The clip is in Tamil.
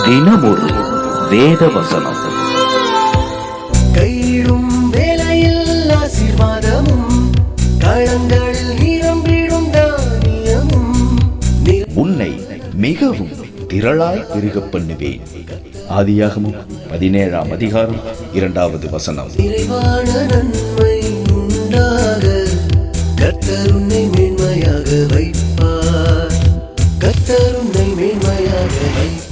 தினமொரு வேத வசனம் கையிடும் வேலையில் ஆசீர்வாதமும் களங்களில் நிரம்பிடும் தானியமும். உன்னை மிகவும் திரளாய் பெருகப் பண்ணுவேன். ஆதியாகமும் பதினேழாம் அதிகாரம் இரண்டாவது வசனம். நன்மை உண்டாக கர்த்தர் உன்னை மேன்மையாக வைப்பார். கர்த்தர் உன்னை மேன்மையாக வைப்பார்.